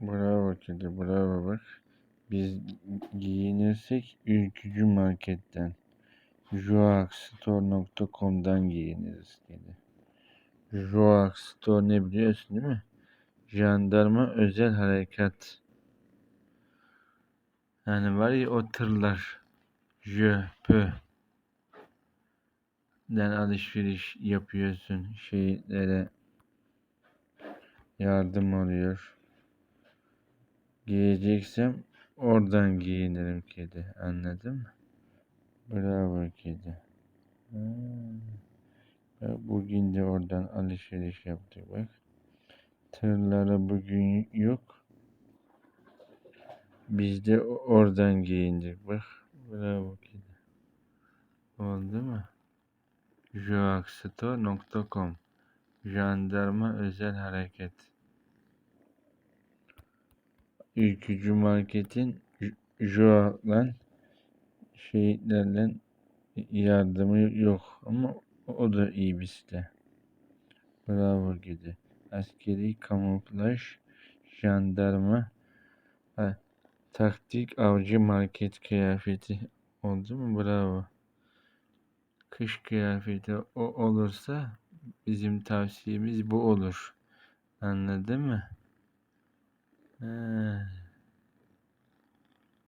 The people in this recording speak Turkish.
Bravo kedi, bravo bak. Biz giyinirsek ülkücü marketten. Joaxstore.com'dan giyiniriz kedi. Joax Store ne biliyorsun değil mi? Jandarma özel harekat. Yani var ya o tırlar. Jöpö. Den alışveriş yapıyorsun. Şehitlere yardım oluyor. Giyeceksem oradan giyinirim kedi. Anladın mı? Bravo kedi. Bak bugün de oradan alışveriş yaptık bak. Tırlara bugün yok. Biz de oradan giyindik bak. Bravo kedi. Oldu mu? joaxstore.com Jandarma özel hareket. Ülkücü marketin Joak'la şehitlerle yardımı yok ama o da iyi bir site. Bravo gidi. Askeri kamuflaj, jandarma, ha, taktik avcı market kıyafeti. Oldu mu? Bravo. Kış kıyafeti o olursa bizim tavsiyemiz bu olur. Anladın mı? Ha.